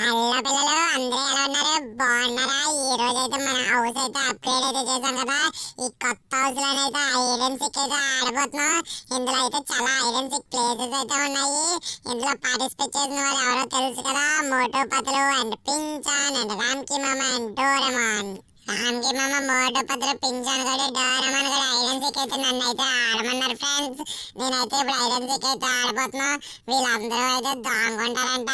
Hello పిల్లలు అందరూ ఎలా ఉన్నారు? బాగున్నారా? ఈ రోజు అయితే మన హౌస్ అయితే అప్గ్రేడ్ అయితే చేసాం కదా. ఈ కొత్త హౌస్లోనే అయితే ఐరన్ సిక్ అయితే ఆడబోతున్నాం. ఇందులో అయితే చాలా ఐరన్ సిక్ ప్లేసెస్ అయితే ఉన్నాయి. ఇందులో పార్టిసిపేట్ చేసిన వాళ్ళు ఎవరో తెలుసు కదా. మోటో పతులు అండ్ పించాన్ అండ్ రామ్కి మామ అండ్ డోరమాన్. రామ్కి మామ మోటో పతులు పించాన్ కూడా డోరమాన్ కూడా ఐరన్ సిక్ అయితే నన్ను అయితే ఆడమన్నారు ఫ్రెండ్స్ నేనైతే ఇప్పుడు ఐరన్ సిక్ అయితే ఆడబోతున్నా. వీళ్ళందరూ అయితే దాంగుంటారంట.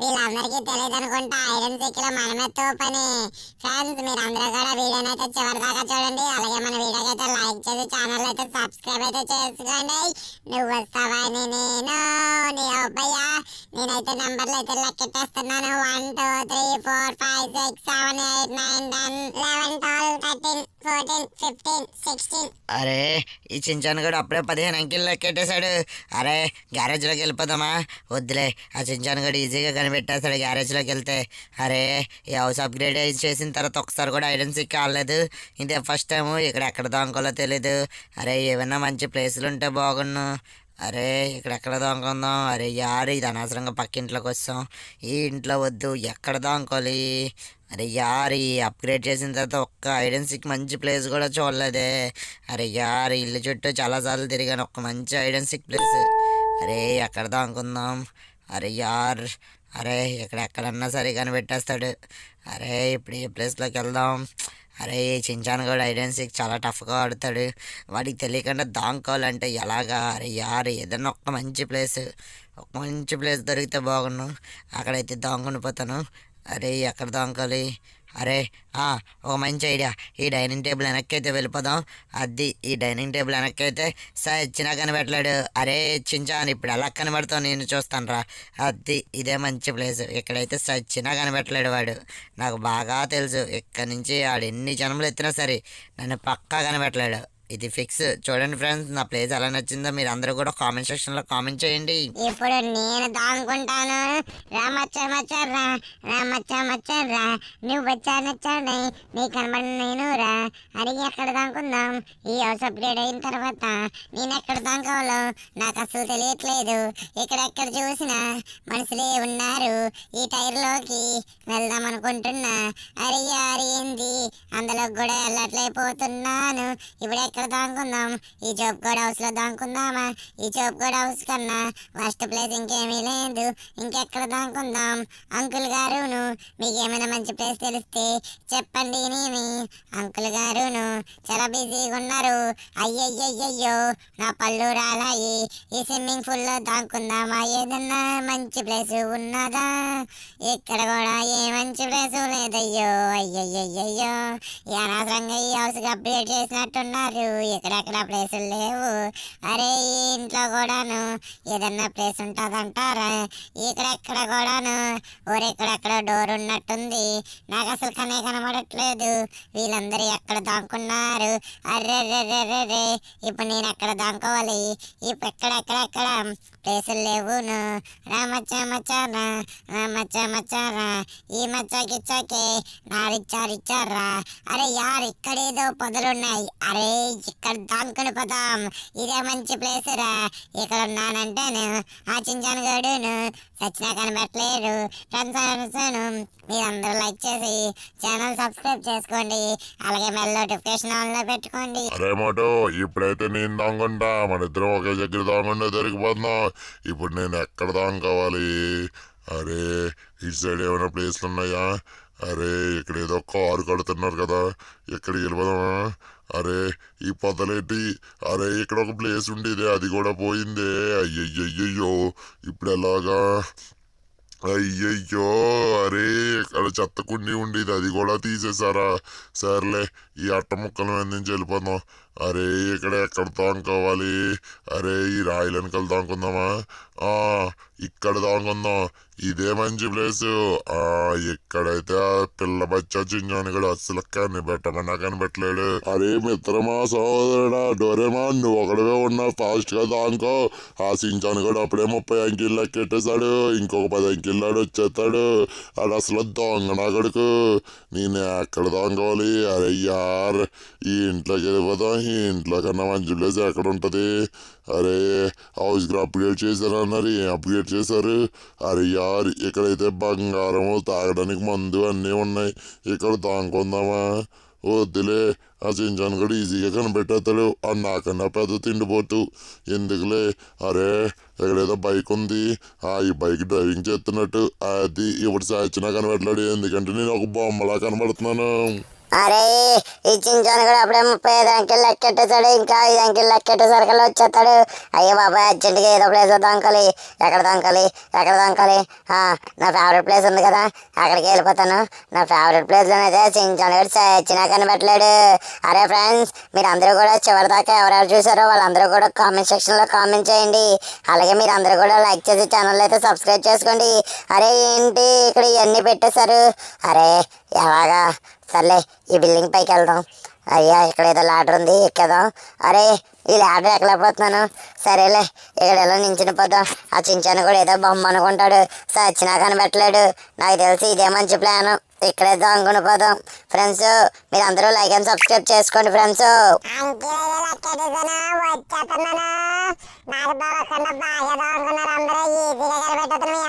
వీళ్ళందరికీ తెలియదు అనుకుంటా ఐరన్ సిక్లో మనమే తోపని. ఫ్రెండ్స్ మీరందరూ కూడా వీడియోని అయితే చివరి దాకా చూడండి. అలాగే మన వీడియోకి అయితే లైక్ చేసి ఛానల్ అయితే సబ్స్క్రైబ్ అయితే చేసుకోండి. నువ్వు వస్తావా నేను నీ అబ్బాయ్యా. నేనైతే నెంబర్లు అయితే లెక్కెట్టేస్తున్నాను. One two three four five six seven eight nine ten eleven twelve thirteen fourteen fifteen sixteen అరే ఈ చించాను కూడా అప్పుడే పదిహేను అంకెలు లెక్కెట్టేశాడు అరే గ్యారేజ్లోకి వెళ్ళిపోదామా? వద్దులే ఆ చించాను కూడా ఈజీగా కనిపెట్టేస్తాడు గ్యారేజ్లోకి వెళ్తే. అరే ఈ హౌస్ అప్గ్రేడ్ చేసిన తర్వాత ఒకసారి కూడా ఐడెన్ సిక్ కాలేదు. ఇదే ఫస్ట్ టైం ఇక్కడ ఎక్కడ దొంగలో తెలీదు. అరే ఏమైనా మంచి ప్లేసులు ఉంటే బాగున్ను. అరే ఇక్కడ ఎక్కడ అరే యారు ఇది అనవసరంగా పక్కింట్లోకి వస్తాం. ఈ ఇంట్లో వద్దు ఎక్కడ దాంకోవాలి అరే యార్ ఈ అప్గ్రేడ్ చేసిన తర్వాత ఒక్క ఐడెన్సిక్ మంచి ప్లేస్ కూడా చూడలేదే. అరే యార్ ఇల్లు చుట్టూ చాలాసార్లు తిరిగాను. ఒక్క మంచి ఐడెన్సిక్ ప్లేస్ అరే ఎక్కడ దాంకుందాం? అరే యార్ అరే ఇక్కడ ఎక్కడన్నా సరే కనిపెట్టేస్తాడు. అరే ఇప్పుడు ఈ ప్లేస్లోకి వెళ్దాం? అరే చించాన్ కూడా ఐడెన్సిక్ చాలా టఫ్గా ఆడతాడు. వాడికి తెలియకుండా దాంకోవాలంటే ఎలాగా? అరే యార్ ఏదన్నా ఒక్క మంచి ప్లేస్ ఒక మంచి ప్లేస్ దొరికితే బాగున్నాను అక్కడైతే దాంకొని పోతాను అరే ఎక్కడ దొంగలి అరే ఒక మంచి ఐడియా. ఈ డైనింగ్ టేబుల్ వెనక్కైతే వెళ్ళిపోదాం. అది ఈ డైనింగ్ టేబుల్ వెనక్కైతే అయితే సచ్చినా కనిపెట్టలేడు అరే చించాను ఇప్పుడు ఎలా కనబడతావు నేను చూస్తాను రా అది ఇదే మంచి ప్లేస్. ఇక్కడైతే సచ్చినా కనిపెట్టలేడు వాడు. నాకు బాగా తెలుసు. ఇక్కడ నుంచి వాడు ఎన్ని జన్మలు ఎత్తినా సరే నన్ను పక్కా కనిపెట్టలేడు ఇది ఫిక్స్. చూడండి ఫ్రెండ్స్ నా ప్లేస్ ఎలా నచ్చిందో మీరు అందరూ కూడా కామెంట్ సెక్షన్లో కామెంట్ చేయండి. ఇప్పుడు నేను దాంగుంటాను రామచ్చ మచ్చర్రా నువ్వు వచ్చా నీ. కనబడి నేను రా. అడిగి ఎక్కడ దాంకుందాం? ఈ హౌస్ అప్గ్రేడ్ అయిన తర్వాత నేను ఎక్కడ దాంకోవాలో నాకు అసలు తెలియట్లేదు. ఇక్కడెక్కడ చూసినా మనుషులే ఉన్నారు. ఈ టైర్లోకి వెళ్దాం అనుకుంటున్నా అరే యారి ఏంది? అందులో కూడా వెళ్ళట్లేకపోతున్నాను. ఇప్పుడు ఎక్కడ దానుకుందాం ఈ జోబ్ కూడా హౌస్లో దానుకుందామా ఈ జోబ్ కూడా హౌస్ కన్నా ఫస్ట్ ప్లేస్ ఇంకేమీ లేదు. ఇంకెక్కడ దానుకుందాం అంకుల్ గారును మీకు ఏమైనా మంచి ప్లేస్ తెలిస్తే చెప్పండి నేను. అంకుల్ గారును చాలా బిజీగా ఉన్నారు. అయ్యయ్యయ్యో నా పళ్ళు రాలాయి. ఈ స్విమ్మింగ్ పూల్లో దానుకుందామా ఏదన్నా మంచి ప్లేస్ ఉన్నదా? ఇక్కడ కూడా ఏ మంచి ప్లేస్ లేదయ్యో. అయ్యయ్యయ్యో ఈ అనవసరంగా ఈ హౌస్కి అప్డేట్ చేసినట్టున్నారు. ఎక్కడెక్కడ ప్లేసులు లేవు. అరే ఈ ఇంట్లో కూడాను ఏదన్నా ప్లేస్ ఉంటుందంటారా ఇక్కడెక్కడ కూడాను? ఊరెక్కడెక్కడ డోర్ ఉన్నట్టుంది. నాకు అసలు కనే కనబడట్లేదు. వీళ్ళందరూ ఎక్కడ దాంకున్నారు అర్రే రే ఇప్పుడు నేను ఎక్కడ దాంకోవాలి ఇప్పుడు ఎక్కడెక్కడెక్కడ ప్లేసులు లేవును? రామచ్చ మచ్చారా రామచ్చ మచ్చారా ఈ మచ్చకిచ్చకే నారిచ్చారిచ్చారా? అరే యార్ ఇక్కడేదో పొదలున్నాయి. అరే ఇక్కడ దానుకుని పోదాం. ఇదే మంచి ప్లేస్ రా. ఇక్కడ ఉన్నానంటే ఆ చించాను గడును సచ్చినా కనబెట్టలేడు ఫ్రెండ్స్ మీరందరూ లైక్ చేసి ఛానల్ సబ్స్క్రైబ్ చేసుకోండి. అలాగే మెల్ నోటిఫికేషన్ ఆన్లో పెట్టుకోండి. అరే మోటో ఇప్పుడైతే నేను దాంగుంటా మన ఇద్దరం ఒకే దగ్గర దాంగుండా దొరికిపోతున్నాం. ఇప్పుడు నేను ఎక్కడ దాంకోవాలి? అరే ఇటు సైడ్ ఏమైనా ప్లేస్లు ఉన్నాయా? అరే ఇక్కడ ఏదో కారు కడుతున్నారు కదా. ఎక్కడికి వెళ్ళిపోదామా అరే ఈ పొదలేటి. అరే ఇక్కడ ఒక ప్లేస్ ఉండేది అది కూడా పోయిందే. అయ్యయ్యయ్యో ఇప్పుడు ఎలాగా? అయ్యయ్యో అరే అక్కడ చెత్త కుండి ఉండేది అది కూడా తీసేసారా సర్లే ఈ అట్ట ముక్కల మీద నుంచి వెళ్ళిపోదాం అరే ఇక్కడ ఎక్కడ దాంకోవాలి? అరే ఈ రాయిల వెనకాల దాంకుందామా? ఆ ఇక్కడ దాంకుందాం. ఇదే మంచి ప్లేస్. ఆ ఇక్కడైతే ఆ పిల్ల బచ్చా చింజాని కూడా అస్సలు కనిపెట్టమన్నా కనిపెట్టలేడు. అరే మిత్రమా సోదరుడా డోరేమా నువ్వు ఒకడవే ఉన్నావు ఫాస్ట్గా దాంకో. ఆ సించాను కూడా అప్పుడే ముప్పై అంకిళ్ళు లెక్కెట్టేశాడు ఇంకొక పది అంకిళ్ళాడు వచ్చేస్తాడు. ఆడు అసలు దొంగ నా కొడుకు. నేను ఎక్కడ దొంగవాలి అరయ్యా సార్. ఈ ఇంట్లోకి ఈ ఇంట్లో కన్నా మంచి ప్లేస్ ఎక్కడ ఉంటుంది అరే హౌస్కి అప్గ్రేడ్ చేశారు అన్నారు. ఏం అప్గ్రేడ్ చేశారు? అరే యార్ ఇక్కడైతే బంగారము తాగడానికి మందు అన్నీ ఉన్నాయి. ఇక్కడ తాగుకుందామా వద్దులే ఆ చించాన్ కూడా ఈజీగా కనిపెట్టేస్తాడు. ఆ నాకన్నా పెద్ద తిండిపోతు. ఎందుకులే? అరే ఎక్కడేదో బైక్ ఉంది ఆ ఈ బైక్ డ్రైవింగ్ చేస్తున్నట్టు. అది ఇప్పుడు సాచిన కనబెట్టలేడు ఎందుకంటే నేను ఒక బొమ్మలా కనబడుతున్నాను. అరే ఈ చించాను కూడా అప్పుడే ముప్పై ఐదు అంకెలు లెక్కెట్టేశాడు. ఇంకా ఐదు అంకెలు లెక్కెట్టేసరికి వచ్చేస్తాడు. అయ్యో బాబాయ్ అర్జెంట్గా ఏదో ప్లేస్ దొంకలి. ఎక్కడ దొంకలి? ఎక్కడ దొంకలి? నా ఫేవరెట్ ప్లేస్ ఉంది కదా అక్కడికి వెళ్ళిపోతాను. నా ఫేవరెట్ ప్లేస్లోనైతే చించాను కూడా చచ్చినా కనిపెట్టలేడు. అరే ఫ్రెండ్స్ మీరు అందరూ కూడా చివరి దాకా ఎవరెవరు చూసారో వాళ్ళందరూ కూడా కామెంట్ సెక్షన్లో కామెంట్ చేయండి. అలాగే మీరు అందరూ కూడా లైక్ చేసి ఛానల్ అయితే సబ్స్క్రైబ్ చేసుకోండి. అరే ఏంటి ఇక్కడ ఇవన్నీ పెట్టేశారు? అరే ఎలాగా? సర్లే ఈ బిల్డింగ్ పైకి వెళ్దాం అయ్యా ఇక్కడ ఏదో లాడర్ ఉంది ఎక్కేదాం అరే ఈ లాడర్ ఎక్కలేకపోతున్నాను సరేలే ఇక్కడ ఎలా నించిన పోతాం ఆ చించాను కూడా ఏదో బొమ్మ అనుకుంటాడు. సచ్చినా కనిపెట్టలేడు. నాకు తెలిసి ఇదే మంచి ప్లాన్. ఇక్కడే దొంగను పోదాం. ఫ్రెండ్స్ మీరు అందరూ లైక్ అండ్ సబ్స్క్రైబ్ చేసుకోండి ఫ్రెండ్స్. నాకు బాగా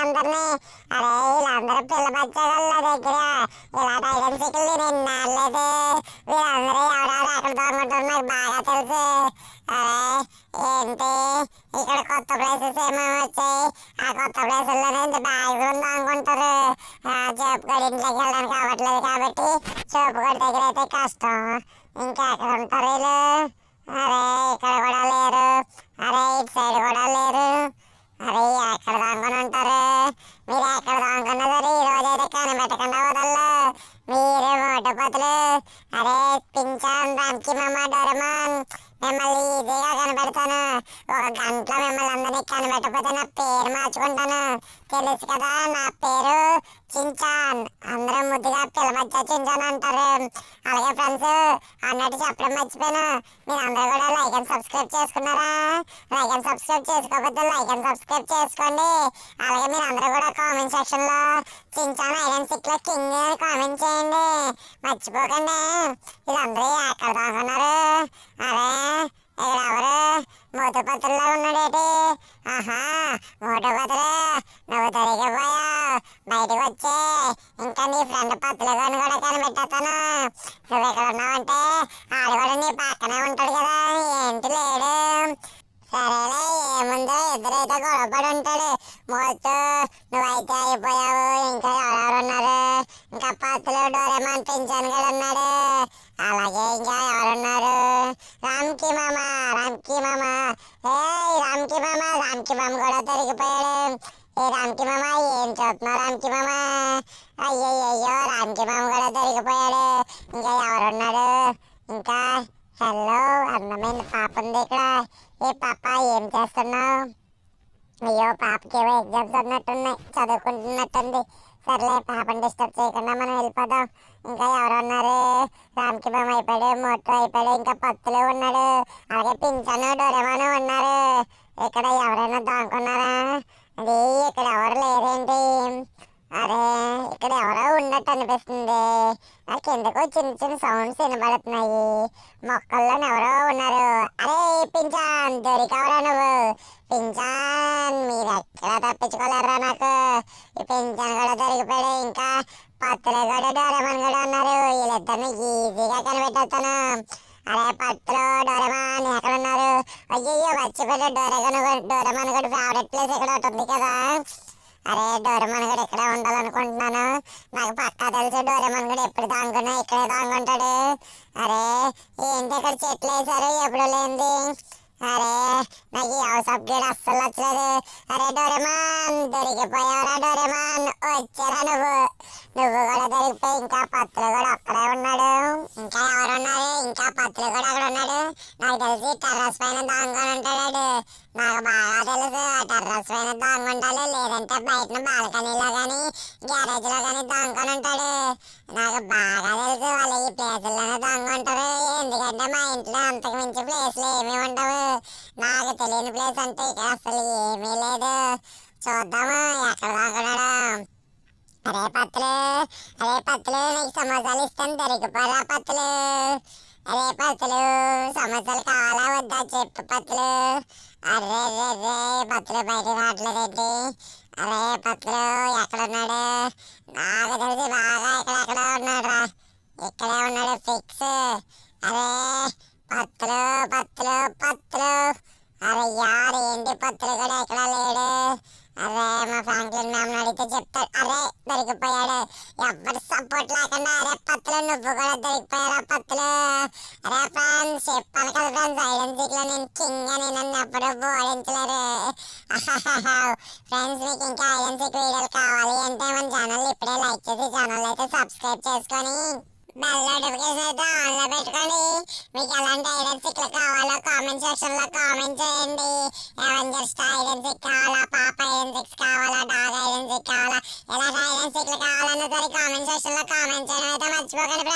అందరూ. వీళ్ళందరూ ఇలా ఎవరెవరు నాకు బాగా తెలుసు. ఏంటి? ఇక్కడ కొత్త ప్లేసెస్ ఏమేమి వచ్చాయి. ఆ కొత్త ప్లేసుల్లోనే ఇంత బ్యాగ్ అనుకుంటారు. చేపుగడి ఇంట్లోకి వెళ్ళడానికి అవ్వట్లేదు కాబట్టి చేపుగడి దగ్గర అయితే కష్టం. ఇంకా ఎక్కడ ఉంటారు వీళ్ళు? అరే ఇక్కడ కూడా లేరు. అరే ఇటు సైడ్ కూడా లేరు. అరే ఎక్కడ దాంకొని ఉంటారు? మీరు ఎక్కడ దాంకున్నా సరే ఈరోజు అయితే కనిపెట్టకుండా వదల్లో. మీరే మోటపతులు అరే పింఛాన్ రామ్కి మమ్మ డోరమాన్ మిమ్మల్ని ఈజీగా కనబెడతాను. ఒక గంటలో మిమ్మల్ని అందరినీ కనబెట్టకపోతే నా పేరు మార్చుకుంటాను. తెలుసు కదా నా పేరు చించాన్. అందరూ ముద్దుగా పిలవచ్చా చించాన్ అంటారు. అలాగే ఫ్రెండ్స్ అన్నట్టు చెప్పడం మర్చిపోయాను. మీరు అందరూ కూడా లైక్ అండ్ సబ్స్క్రైబ్ చేసుకున్నారా? లైక్ అండ్ సబ్స్క్రైబ్ చేసుకోకపోతే లైక్ అండ్ సబ్స్క్రైబ్ చేసుకోండి. అలాగే మీరు అందరూ కూడా కామెంట్ సెక్షన్లో చించాన్ ఐరన్ సిక్లో కింగ్ అని కామెంట్ చేయండి. మర్చిపోకండి. వీళ్ళందరూ ఎక్కడ దాకున్నారు అరే ఇక్కడ ఎవరు? మూతపత్రుల్లో ఉన్నాడేటి? ఆహా మూటపత్రులు నువ్వు దొరికిపోయావు బయటకు వచ్చే ఇంకా నీ ఫ్రెండ్ పత్రులు కూడా కనిపెట్టేస్తాను. నువ్వు ఇక్కడ ఉన్నావంటే ఆడు కూడా నీ పక్కనే ఉంటాడు కదా ఏంటి లేడు? సరేలే ఏముందో? ఇద్దరైతే గొడవపడి ఉంటాడు. మోస్తూ నువ్వైతే అయిపోయావు ఇంకా ఎవరెవరు ఉన్నారు? ఇంకా పత్తులు డోరేమాన్ పెంచాను కూడా ఉన్నాడు అలాగే ఇంకా ఎవరున్నారు? రామ్కి మామ రామ్కి మామ. ఏ రామ్కి మామ రామ్కి మామ కూడా దొరికిపోయాడు ఏ రామ్కి మామ ఏం చూస్తున్నావు రామ్కి మామ? అయ్యో అయ్యో రామ్కి మామ కూడా దొరికిపోయాడు. ఇంకా ఎవరున్నాడు? ఇంకా హలో అందమైన పాప ఉంది ఇక్కడ. ఏ పాప ఏం చేస్తున్నావు? అయ్యో పాపకి ఏవో ఎగ్జామ్స్ ఉన్నట్టున్నాయి. చదువుకుంటున్నట్టుంది. సర్లే పాపని డిస్టర్బ్ చేయకుండా మనం వెళ్ళిపోదాం. ఇంకా ఎవరున్నారు? రామ్కి మామ అయిపోయాడు మోటో అయిపోయాడు ఇంకా పత్తులు ఉన్నాడు. అలాగే పింఛను డొరెమాను ఉన్నారు. ఇక్కడ ఎవరైనా దాంకున్నారా అది ఇక్కడ ఎవరు లేదేంటి అరే ఇక్కడ ఎవరో ఉన్నట్టు అనిపిస్తుంది. నాకు ఎందుకో చిన్న చిన్న సౌండ్స్ వినబడుతున్నాయి. మొక్కల్లో ఎవరో ఉన్నారు. అరే పింఛాన్ దొరికావరా నువ్వు. పింఛాన్ మీరు ఎక్కడ తప్పించుకోలేరా నాకు. ఈ పింఛాన్ కూడా దొరికిపోయాడు ఇంకా. పత్తులు కూడా డోరమాన్ కూడా ఉన్నారు. వీళ్ళిద్దరిని ఈజీగా కనిపెట్టేస్తాను. అరే పత్తులు డోరమాన్ అన్నారు ఉన్నారు అయ్యయ్యో వచ్చిపోయాడు డోరగన్ డోరమాన్ కూడా ఫేవరెట్ ప్లేస్ ఇక్కడ ఒకటి ఉంది కదా. అరే డోరమాన్ కూడా ఇక్కడే ఉండాలనుకుంటున్నాను. నాకు పక్కా తెలుసు డోరమాన్ కూడా ఎప్పుడు దాంగున్నా ఇక్కడే దాంగుంటాడు అరే ఏంటి ఇక్కడ చెట్లు వేసారు ఎప్పుడు లేనిది? అరే నాకు ఈ హౌస్ అప్గ్రేడ్ అస్సలు వచ్చలేదు అరే డోరేమాన్ దొరికిపోయావరా డోరేమాన్. వచ్చారా నువ్వు? నువ్వు కూడా దొరికిపోయి ఇంకా పత్రులు కూడా అక్కడే ఉన్నాడు. ఇంకా ఎవరున్నారు? ఇంకా పత్రులు కూడా అక్కడ ఉన్నాడు. నాకు తెలిసి టెర్రస్ పైన దాంకొని ఉంటాడు. నాకు బాగా తెలుసు ఆ టెర్రస్ పైన దాంగుంటాడు లేదంటే బయట బాల్కనీలో కానీ గ్యారేజ్లో కానీ దాంకొని ఉంటాడు. నాకు బాగా తెలుసు వాళ్ళు ఈ ప్లేసుల్లోనే దాంగుంటారు ఎందుకంటే మా ఇంట్లో అంతకు మించి ప్లేస్లు ఏమీ ఉండవు. నాకు తెలియని ప్లేస్ అంటే ఇక్కడ అసలు ఏమీ లేదు. చూద్దాము ఎక్కడ దాక్కున్నాడు అరే పత్తులు అరే పత్తులు నీకు సమోసాలు ఇస్తాను దొరికిపోరా పత్తులు. అరే పత్తులు సమోసాలు కావాలా వద్దా చెప్పు పత్తులు. అరే రే రే పత్తులు బయట రావట్లేదండి అరే పత్తులు ఎక్కడున్నాడు? నాకు తెలిసి బాగా ఇక్కడెక్కడ ఉన్నాడురా. ఇక్కడే ఉన్నాడు ఫిక్స్. అరే పత్తులు పత్తులు పత్తులు. అరే యారు ఏంటి పత్తులు కూడా ఎక్కడ లేడు. అరే మా ఫ్రాంక్లిన్ మ్యామ్ అడిగితే చెప్తాడు దొరికిపోయాడు ఎవరి సపోర్ట్ లేకుండా అరే పత్తులు నువ్వు కూడా దొరికిపోయారా పత్తులు? అరే ఫ్రెండ్స్ చెప్పాను కదా ఫ్రెండ్స్ ఐడెన్లో నేను కింగ్ అని నన్ను ఎప్పుడు ఓడించలేరు ఫ్రెండ్స్ మీకు ఇంకా ఐడెన్ వీడియోలు కావాలి అంటే మన ఛానల్ ఇప్పుడే లైక్ చేసి ఛానల్ అయితే సబ్స్క్రైబ్ చేసుకొని బెల్ నోటిఫికేషన్ అయితే ఆన్లో పెట్టుకోండి మీకు ఎలాంటి ఐడెన్ సీక్లు కావాలో కామెంట్ సెక్షన్లో కామెంట్ చేయండి. ఎవెంజర్స్ ఐడెన్ సీక్ కావాలా? పాప ఐడెన్ సిక్స్ కావాలా? డాగ్ ఐడెన్ సీక్ కావాలా? ఎలాంటి ఐడెన్ సీక్లు కావాలన్నా సరే కామెంట్ సెక్షన్ కామెంట్ చేయడం అయితే మర్చిపోకండి.